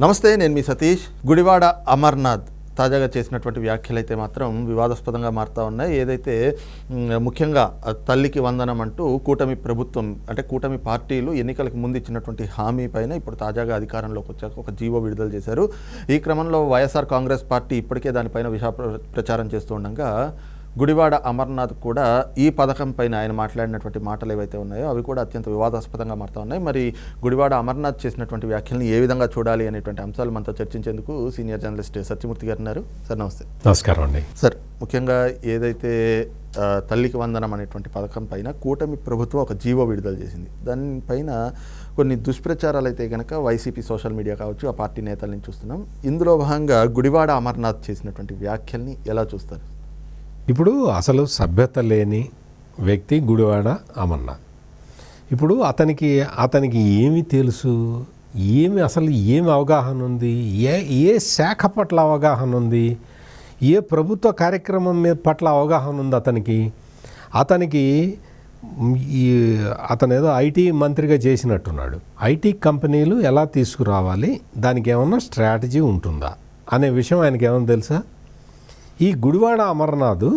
నమస్తే నేను మీ సతీష్. గుడివాడ అమర్నాథ్ తాజాగా చేసినటువంటి వ్యాఖ్యలు అయితే మాత్రం వివాదాస్పదంగా మారుతూ ఉన్నాయి. ఏదైతే ముఖ్యంగా తల్లికి వందనం అంటూ కూటమి ప్రభుత్వం అంటే కూటమి పార్టీలు ఎన్నికలకు ముందు ఇచ్చినటువంటి హామీ పైన ఇప్పుడు తాజాగా అధికారంలోకి వచ్చాక ఒక జీవో విడుదల చేశారు. ఈ క్రమంలో వైఎస్ఆర్ కాంగ్రెస్ పార్టీ ఇప్పటికే దానిపైన విషా ప్ర- ప్రచారం చేస్తూ ఉండగా గుడివాడ అమర్నాథ్ కూడా ఈ పథకం పైన ఆయన మాట్లాడినటువంటి మాటలు ఏవైతే ఉన్నాయో అవి కూడా అత్యంత వివాదాస్పదంగా మారుతా ఉన్నాయి. మరి గుడివాడ అమర్నాథ్ చేసినటువంటి వ్యాఖ్యల్ని ఏ విధంగా చూడాలి అనేటువంటి అంశాలు మనతో చర్చించేందుకు సీనియర్ జర్నలిస్ట్ సత్యమూర్తి గారు ఉన్నారు. సార్ నమస్తే. నమస్కారం అండి. సార్ ముఖ్యంగా ఏదైతే తల్లికి వందనం అనేటువంటి పథకం పైన కూటమి ప్రభుత్వం ఒక జీవో విడుదల చేసింది. దానిపైన కొన్ని దుష్ప్రచారాలు అయితే కనుక వైసీపీ సోషల్ మీడియా కావచ్చు ఆ పార్టీ నేతల నుంచి చూస్తున్నాం. ఇందులో భాగంగా గుడివాడ అమర్నాథ్ చేసినటువంటి వ్యాఖ్యల్ని ఎలా చూస్తారు? ఇప్పుడు అసలు సభ్యత లేని వ్యక్తి గుడివాడ అమన్న. ఇప్పుడు అతనికి అతనికి ఏమి తెలుసు? ఏమి అసలు ఏమి అవగాహన ఉంది? ఏ ఏ శాఖ పట్ల అవగాహన ఉంది? ఏ ప్రభుత్వ కార్యక్రమం మీద పట్ల అవగాహన ఉంది అతనికి? అతనికి ఈ అతను ఏదో ఐటీ మంత్రిగా చేసినట్టున్నాడు. ఐటీ కంపెనీలు ఎలా తీసుకురావాలి? దానికి ఏమన్నా స్ట్రాటజీ ఉంటుందా? అనే విషయం ఆయనకి ఏమన్నా తెలుసా? ఈ గుడివాడ అమర్నాథ్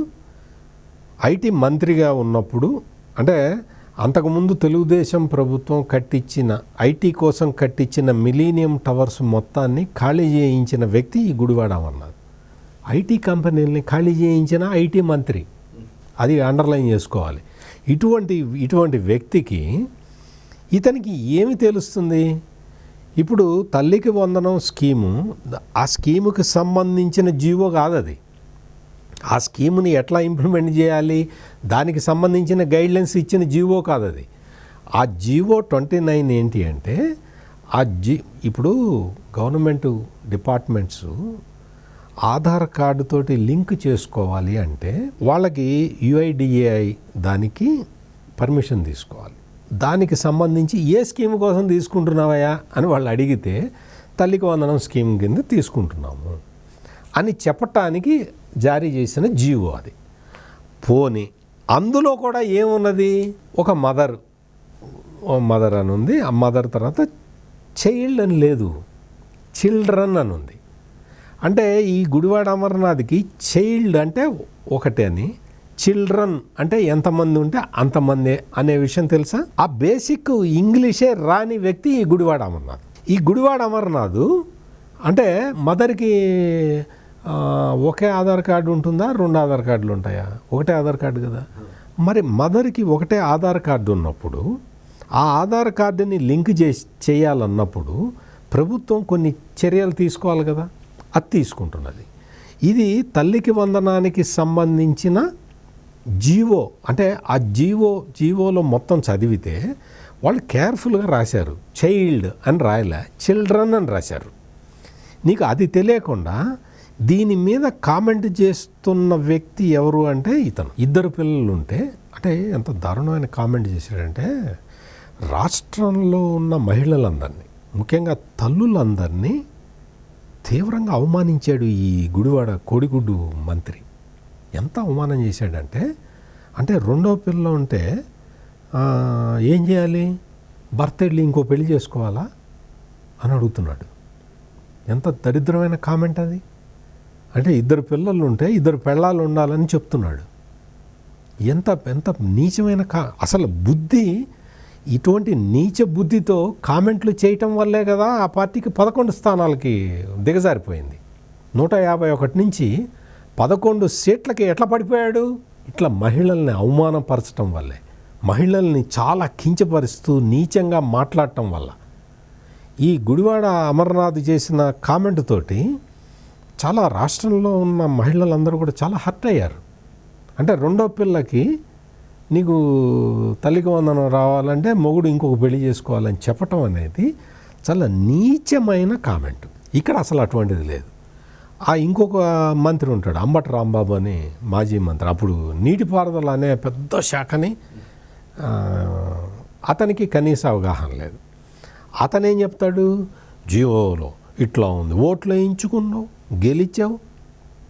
ఐటీ మంత్రిగా ఉన్నప్పుడు అంటే అంతకుముందు తెలుగుదేశం ప్రభుత్వం కట్టించిన ఐటీ కోసం కట్టించిన మిలీనియం టవర్స్ మొత్తాన్ని ఖాళీ చేయించిన వ్యక్తి ఈ గుడివాడ అమర్నాథ్. ఐటీ కంపెనీలని ఖాళీ చేయించిన ఐటీ మంత్రి. అది అండర్లైన్ చేసుకోవాలి. ఇటువంటి ఇటువంటి వ్యక్తికి ఇతనికి ఏమి తెలుస్తుంది? ఇప్పుడు తల్లికి వందనం స్కీము ఆ స్కీముకి సంబంధించిన జీవో కాదది. ఆ స్కీమ్ని ఎట్లా ఇంప్లిమెంట్ చేయాలి? దానికి సంబంధించిన గైడ్లైన్స్ ఇచ్చిన జీవో కాదు అది ఆ జీవో ట్వంటీ నైన్ ఏంటి అంటే ఆ జీ ఇప్పుడు గవర్నమెంట్ డిపార్ట్మెంట్స్ ఆధార్ కార్డుతోటి లింక్ చేసుకోవాలి అంటే వాళ్ళకి యుఐడిఏఐ దానికి పర్మిషన్ తీసుకోవాలి. దానికి సంబంధించి ఏ స్కీమ్ కోసం తీసుకుంటున్నావయ్యా అని వాళ్ళు అడిగితే తల్లికి వందనం స్కీమ్ కింద తీసుకుంటున్నాము. అని చెప్పటానికి జారీ చేసిన జీవో అది. పోని అందులో కూడా ఏమున్నది? ఒక మదర్ మదర్ అని ఉంది ఆ మదర్ తర్వాత చైల్డ్ అని లేదు. చిల్డ్రన్ అని ఉంది అంటే ఈ గుడివాడ అమర్నాథ్కి చైల్డ్ అంటే ఒకటే అని. చిల్డ్రన్ అంటే ఎంతమంది ఉంటే అంతమంది అనే విషయం తెలుసా? ఆ బేసిక్ ఇంగ్లీషే రాని వ్యక్తి ఈ గుడివాడ అమర్నాథ్. ఈ గుడివాడ అమర్నాథ్ అంటే మదర్కి ఒకే ఆధార్ కార్డు ఉంటుందా? రెండు ఆధార్ కార్డులు ఉంటాయా? ఒకటే ఆధార్ కార్డు కదా. మరి మదర్కి ఒకటే ఆధార్ కార్డు ఉన్నప్పుడు ఆ ఆధార్ కార్డుని లింక్ చేసి చేయాలన్నప్పుడు ప్రభుత్వం కొన్ని చర్యలు తీసుకోవాలి కదా. అది తీసుకుంటున్నది. ఇది తల్లికి వందనానికి సంబంధించిన జీవో అంటే ఆ జీవో జీవోలో మొత్తం చదివితే వాళ్ళు కేర్ఫుల్గా రాశారు. చైల్డ్ అని రాయలే చిల్డ్రన్ అని రాశారు. నీకు అది తెలియకుండా దీని మీద కామెంట్ చేస్తున్న వ్యక్తి ఎవరు అంటే ఇతను. ఇద్దరు పిల్లలు ఉంటే అంటే ఎంత దారుణమైన కామెంట్ చేశాడంటే రాష్ట్రంలో ఉన్న మహిళలందరినీ ముఖ్యంగా తల్లులందరినీ తీవ్రంగా అవమానించాడు ఈ గుడివాడ కోడిగుడ్డు మంత్రి. ఎంత అవమానం చేశాడంటే అంటే రెండో పిల్ల ఉంటే ఏం చేయాలి? భర్త వెళ్ళి ఇంకో పెళ్ళి చేసుకోవాలా? అని అడుగుతున్నాడు. ఎంత దరిద్రమైన కామెంట్ అది. అంటే ఇద్దరు పిల్లలు ఉంటే ఇద్దరు పెళ్ళాలు ఉండాలని చెప్తున్నాడు. ఎంత ఎంత నీచమైన కా అసలు బుద్ధి ఇటువంటి నీచ బుద్ధితో కామెంట్లు చేయటం వల్లే కదా ఆ పార్టీకి పదకొండు స్థానాలకి దిగజారిపోయింది. నూట యాభై ఒకటి నుంచి పదకొండు సీట్లకి ఎట్లా పడిపోయాడు? ఇట్లా మహిళల్ని అవమానపరచడం వల్లే. మహిళల్ని చాలా కించపరుస్తూ నీచంగా మాట్లాడటం వల్ల. ఈ గుడివాడ అమర్నాథ్ చేసిన కామెంట్ తోటి చాలా రాష్ట్రంలో ఉన్న మహిళలందరూ కూడా చాలా హర్ట్ అయ్యారు. అంటే రెండో పిల్లకి నీకు తల్లికి వందనం రావాలంటే మొగుడు ఇంకొక పెళ్ళి చేసుకోవాలని చెప్పటం అనేది చాలా నీచమైన కామెంట్. ఇక్కడ అసలు అటువంటిది లేదు. ఆ ఇంకొక మంత్రి ఉంటాడు అంబట రాంబాబు అని మాజీ మంత్రి. అప్పుడు నీటిపారుదల అనే పెద్ద శాఖని అతనికి కనీస అవగాహన లేదు. అతనేం చెప్తాడు? జియోలో ఇట్లా ఉంది ఓట్లు వేయించుకున్నావు. గెలిచావు.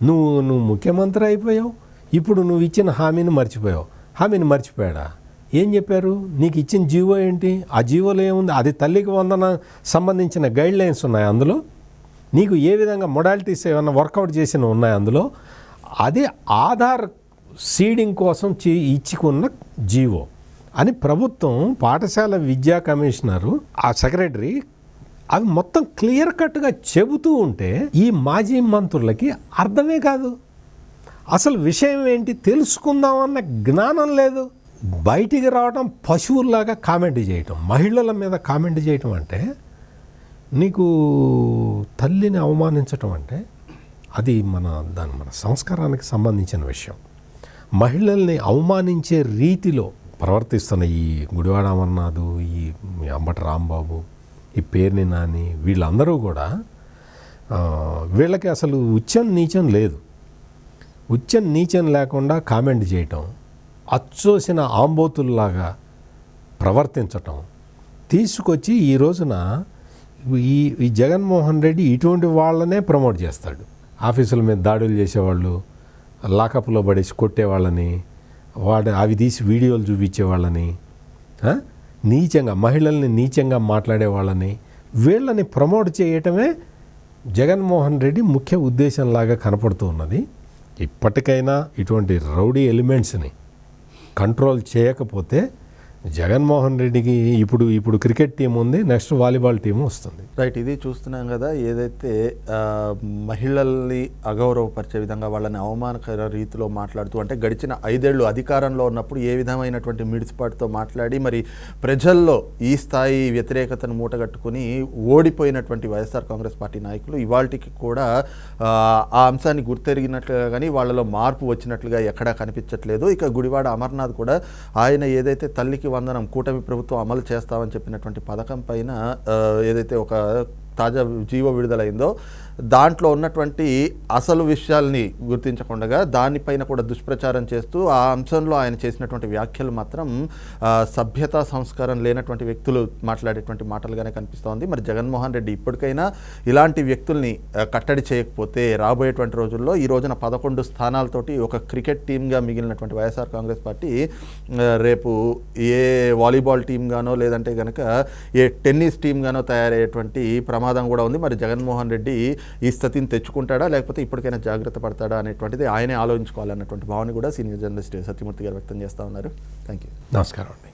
నువ్వు నువ్వు ముఖ్యమంత్రి అయిపోయావు. ఇప్పుడు నువ్వు ఇచ్చిన హామీని మర్చిపోయావు. హామీని మర్చిపోయాడా? ఏం చెప్పారు? నీకు ఇచ్చిన జీవో ఏంటి? ఆ జీవోలో ఏముంది? అది తల్లికి వందన సంబంధించిన గైడ్ లైన్స్ ఉన్నాయి అందులో. నీకు ఏ విధంగా మొడాలిటీస్ ఏమైనా వర్కౌట్ చేసిన ఉన్నాయి అందులో? అది ఆధార్ సీడింగ్ కోసం చే ఇచ్చుకున్న జీవో. అని ప్రభుత్వం పాఠశాల విద్యా కమిషనరు ఆ సెక్రటరీ అవి మొత్తం క్లియర్ కట్గా చెబుతూ ఉంటే ఈ మాజీ మంత్రులకి అర్థమే కాదు. అసలు విషయం ఏంటి తెలుసుకుందామన్న జ్ఞానం లేదు. బయటికి రావడం పశువుల్లాగా కామెంట్ చేయటం మహిళల మీద కామెంట్ చేయటం అంటే నీకు తల్లిని అవమానించటం అంటే అది మన దాని మన సంస్కారానికి సంబంధించిన విషయం. మహిళల్ని అవమానించే రీతిలో ప్రవర్తిస్తున్న ఈ గుడివాడ అమర్నాథ్ ఈ అంబటి రాంబాబు ఈ పేర్ని నాని వీళ్ళందరూ కూడా వీళ్ళకి అసలు ఉచ్చం నీచం లేదు. ఉచ్చం నీచం లేకుండా కామెంట్ చేయటం అచ్చోసిన ఆంబోతుల్లాగా ప్రవర్తించటం తీసుకొచ్చి ఈ రోజున ఈ ఈ జగన్మోహన్ రెడ్డి ఇటువంటి వాళ్ళనే ప్రమోట్ చేస్తాడు. ఆఫీసుల మీద దాడులు చేసేవాళ్ళు లాకప్లో పడేసి కొట్టేవాళ్ళని వాడు అవి తీసి వీడియోలు చూపించేవాళ్ళని వాళ్ళని నీచంగా మహిళల్ని నీచంగా మాట్లాడే వాళ్ళని వీళ్ళని ప్రమోట్ చేయటమే జగన్మోహన్ రెడ్డి ముఖ్య ఉద్దేశంలాగా కనపడుతూ ఉన్నది. ఇప్పటికైనా ఇటువంటి రౌడీ ఎలిమెంట్స్ని కంట్రోల్ చేయకపోతే జగన్మోహన్ రెడ్డికి ఇప్పుడు ఇప్పుడు క్రికెట్ టీం ఉంది నెక్స్ట్ వాలీబాల్ టీం వస్తుంది. రైట్ ఇది చూస్తున్నాం కదా ఏదైతే మహిళల్ని అగౌరవపరిచే విధంగా వాళ్ళని అవమానకర రీతిలో మాట్లాడుతూ అంటే గడిచిన ఐదేళ్ళు అధికారంలో ఉన్నప్పుడు ఏ విధమైనటువంటి మిడిసిపాటుతో మాట్లాడి మరి ప్రజల్లో ఈ స్థాయి వ్యతిరేకతను మూటగట్టుకుని ఓడిపోయినటువంటి వైఎస్ఆర్ కాంగ్రెస్ పార్టీ నాయకులు ఇవాళకి కూడా ఆ, అంశాన్ని గుర్తెరిగినట్లుగా కానీ వాళ్ళలో మార్పు వచ్చినట్లుగా ఎక్కడా కనిపించట్లేదు. ఇక గుడివాడ అమర్నాథ్ కూడా ఆయన ఏదైతే తల్లికి వందనం కూటమి ప్రభుత్వం అమలు చేస్తామని చెప్పినటువంటి పథకం పైన ఏదైతే ఒక uh, తాజా జీవో విడుదలైందో దాంట్లో ఉన్నటువంటి అసలు విషయాల్ని గుర్తించకుండా దానిపైన కూడా దుష్ప్రచారం చేస్తూ ఆ అంశంలో ఆయన చేసినటువంటి వ్యాఖ్యలు మాత్రం సభ్యత సంస్కారం లేనటువంటి వ్యక్తులు మాట్లాడేటువంటి మాటలుగానే కనిపిస్తోంది. మరి జగన్మోహన్ రెడ్డి ఇప్పటికైనా ఇలాంటి వ్యక్తుల్ని కట్టడి చేయకపోతే రాబోయేటువంటి రోజుల్లో ఈ రోజున పదకొండు స్థానాలతోటి ఒక క్రికెట్ టీమ్గా మిగిలినటువంటి వైఎస్ఆర్ కాంగ్రెస్ పార్టీ రేపు ఏ వాలీబాల్ టీమ్ గానో లేదంటే కనుక ఏ టెన్నిస్ టీమ్ గానో తయారయ్యేటువంటి ప్రమాదం కూడా ఉంది. మరి జగన్మోహన్ రెడ్డి ఈ స్థితిని తెచ్చుకుంటాడా? లేకపోతే ఇప్పటికైనా జాగ్రత్త పడతాడా అనేటువంటిది ఆయనే ఆలోచించుకోవాలన్నటువంటి భావన కూడా సీనియర్ జర్నలిస్ట్ సత్యమూర్తి గారు వ్యక్తం చేస్తూ ఉన్నారు. థ్యాంక్ యూ నమస్కారం అండి.